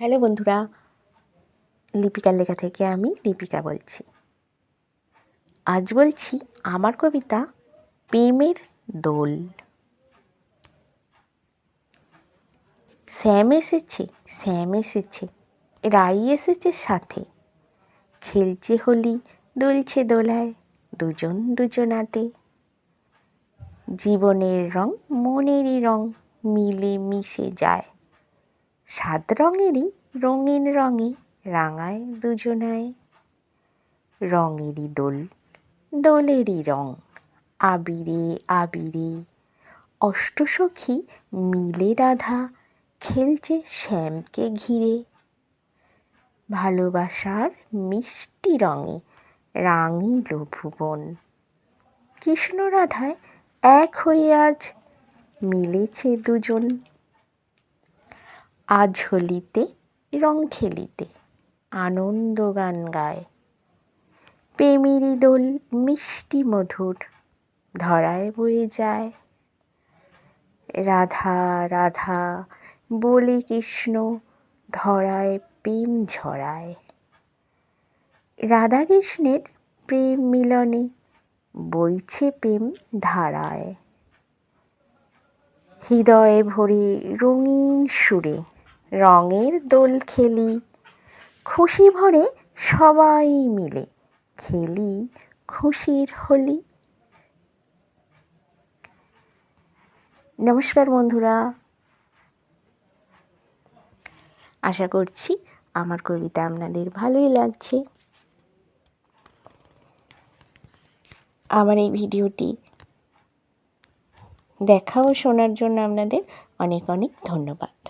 Hello বন্ধুরা, লিপিকার লেখা থেকে আমি লিপিকা বলছি। আজ বলছি আমার কবিতা প্রেমের দোল। শ্যাম এসেছে শ্যাম এসেছে, রাই এসেছে সাথে। খেলছে হোলি, দুলছে দোলায়, দুজন দুজনাতে। জীবনের রং, মনেরই রং মিলে মিশে যায়। সাত রঙেরই, রঙিন রঙে, রাঙায় দুজনায়। রঙেরই দোল, দোলেরই রং, আবিরে আবিরে। অষ্টসখী মিলে রাধা, খেলছে শ্যামকে ঘিরে। ভালোবাসার মিষ্টি রঙে রাঙিল ভুবন কৃষ্ণ রাধায় এক হয়ে আজ মিলেছে দুজন। আজ হোলিতে, রং খেলিতে, আনন্দ গান গায়। প্রেমেরই দোল মিষ্টি মধুর, ধরায় বয়ে যায়। রাধা রাধা, বলে কৃষ্ণ, ধরায় প্রেম ঝরায়। রাধা কৃষ্ণের প্রেম মিলনে বইছে প্রেম ধারায়। হৃদয়ে ভরে রঙিন সুরে রঙের দোল খেলি। খুশি ভরে সবাই মিলে খেলি খুশির হোলি। নমস্কার বন্ধুরা। আশা করছি আমার কবিতা আপনাদের ভালোই লাগছে। আমার এই ভিডিওটি দেখা ও শোনার জন্য আপনাদের অনেক অনেক ধন্যবাদ।